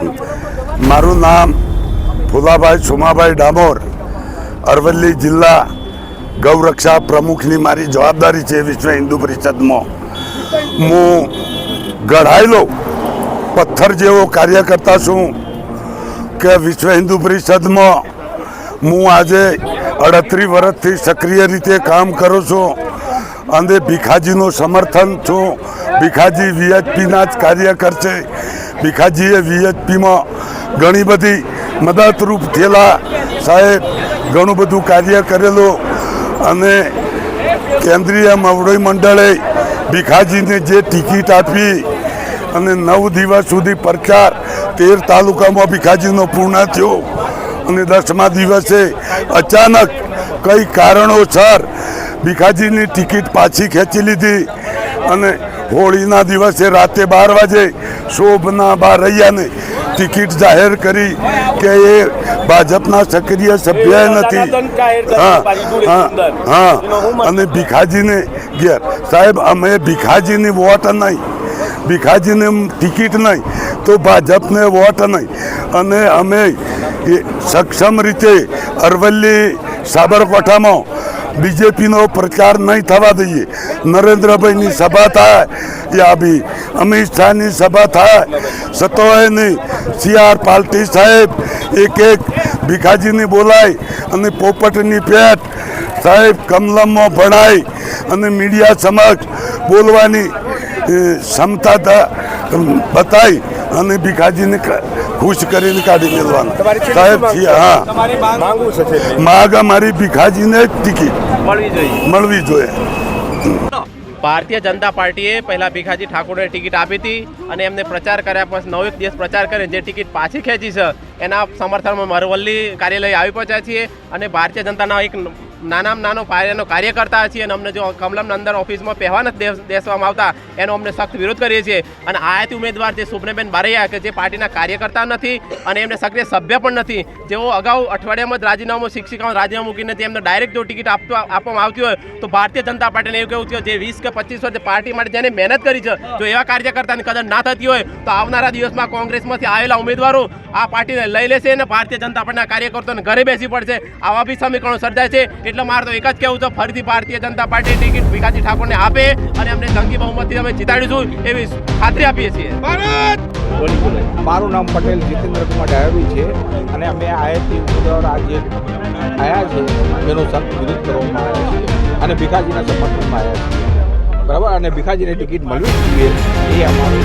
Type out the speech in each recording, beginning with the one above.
મારું નામ ફુલાભાઈ સુમાભાઈ ડામોર, અરવલ્લી જિલ્લા ગૌરક્ષા પ્રમુખની મારી જવાબદારી છે વિશ્વ હિન્દુ પરિષદમાં. હું ગઢાયેલો પથ્થર જેવો કાર્યકર્તા છું કે વિશ્વ હિન્દુ પરિષદમાં હું આજે અડત્રીસ વર્ષથી સક્રિય રીતે કામ કરું છું અને ભીખાજીનું સમર્થન છું. ભીખાજી વીએચપીના જ કાર્યકર છે. ભીખાજીએ વીએચપીમાં ઘણી બધી મદદરૂપ થયેલા સાહેબ, ઘણું બધું કાર્ય કરેલું અને કેન્દ્રીય મવડોઈ મંડળે ભીખાજીને જે ટિકિટ આપી અને નવ દિવસ સુધી પ્રચાર તેર તાલુકામાં ભીખાજીનો પૂર્ણ થયો અને દસમા દિવસે અચાનક કઈ કારણોસર ભીખાજીની ટિકિટ પાછી ખેંચી લીધી અને હોળીના દિવસે રાતે બાર વાગે શોભના બારૈયાને ટિકિટ જાહેર કરી કે એ ભાજપના સક્રિય સભ્ય નથી. હા હા હા. અને ભીખાજીને ઘેર. સાહેબ અમે ભીખાજીની વોટ નહીં. ભીખાજીને ટિકિટ નહીં. તો ભાજપને વોટ નહીં. અને અમે એ સક્ષમ રીતે અરવલ્લી સાબરકાંઠામાં બીજેપીનો પ્રચાર નહીં થવા દઈએ. નરેન્દ્રભાઈની સભા થાય, યા બી અમિત શાહની સભા થાય, સતોયની, સી આર પાલટી સાહેબ, એક એક ભીખાજીની બોલાય અને પોપટની પેટ સાહેબ કમલમમાં ભણાય અને મીડિયા સમક્ષ બોલવાની ક્ષમતા બતાવી અને ભીખાજીને ખુશ કરીને કાઢી મેળવાનું સાહેબ જી, હા. તમારી માંગ છે અમારી ભીખાજીને જ ટિકિટ. મળવી જોઈએ. મળવી જોઈએ. ભારતીય જનતા પાર્ટીએ પહેલાં ભીખાજી ઠાકોરને ટિકિટ આપી હતી અને એમને પ્રચાર કર્યા પછી નવ એક દિવસ પ્રચાર કરીને જે ટિકિટ પાછી ખેંચી છે એના સમર્થનમાં મરવલ્લી કાર્યાલય આવી પહોંચ્યા છીએ અને ભારતીય જનતાના એક નાનામાં નાનો પાયાનો કાર્યકર્તા છીએ અને અમને જો કમલમના અંદર ઓફિસમાં પહેવા નથી દે- દેવામાં આવતા, એનો અમને સખ્ત વિરોધ કરીએ છીએ. અને આયાતી ઉમેદવાર જે સુપ્રબેન બારૈયા કે જે પાર્ટીના કાર્યકર્તા નથી અને એમને સક્રિય સભ્ય પણ નથી. જેઓ અગાઉ અઠવાડિયામાં જ રાજીનામું શિક્ષિકાઓ રાજીનામું મૂકીને તેમને ડાયરેક્ટ જો ટિકિટ આપતો, આપવામાં આવતી હોય, તો ભારતીય જનતા પાર્ટીને એવું કેવું થયું જે વીસ કે પચીસ વર્ષ પાર્ટી માટે જેને મહેનત કરી છે, જો એવા કાર્યકર્તાની કદર ના થતી હોય, તો આવનારા દિવસમાં કોંગ્રેસમાંથી આવેલા ઉમેદવારો આ પાર્ટીને લઈ લેશે અને ભારતીય જનતા પાર્ટીના કાર્યકર્તાઓને ઘરે બેસી પડશે. આવા બી સમીકરણો સર્જાય છે. એટલે મારે તો એક જ કહેવું છે ફરીથી ભારતીય જનતા પાર્ટી ટિકિટ ભીખાજી ઠાકોરને આપે અને અમને જંગી બહુમતથી અમે જીતાડીશું એવી ખાતરી આપીએ છીએ. મારું નામ પટેલ જીતેન્દ્ર કુમાર ડાયરી છે અને અમે આયાતી ઉમેદવાર આજે આવ્યા છે એનો સંત વિરોધ કરવામાં આવ્યા છે અને ભીખાજીના સમર્થનમાં આવ્યા છે બરાબર? અને ભીખાજીને ટિકિટ મળવી જોઈએ એ અમારું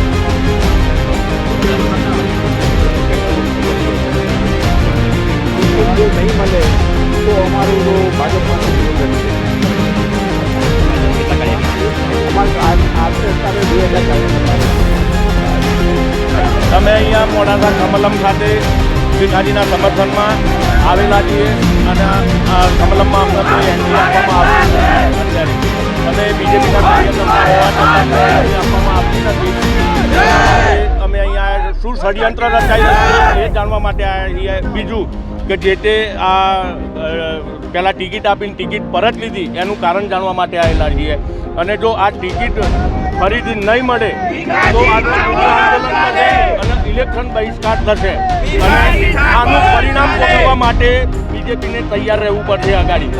કાર્યકર્તા અમે અહીંયા મોડાસા કમલમ ખાતે શ્રીનાજીના સમર્થનમાં આવેલા છીએ અને કમલમમાં અમને કોઈ એન્ટ્રી આપવામાં આવી અત્યારે બીજેપીના એન્ટ્રી આપવામાં આવતી નથી. અમે અહીંયા શું ષડયંત્ર રચાઈ રહ્યું એ જાણવા માટે બીજું કે જે તે આ પહેલાં ટિકિટ આપીને ટિકિટ પરત લીધી, એનું કારણ જાણવા માટે આવેલા છીએ. અને જો આ ટિકિટ ફરીથી નહીં મળે, તો અને ઇલેક્શન બહિષ્કાર થશે. અને આનું પરિણામ ભોગવવા માટે બીજેપીને તૈયાર રહેવું પડશે આગાડી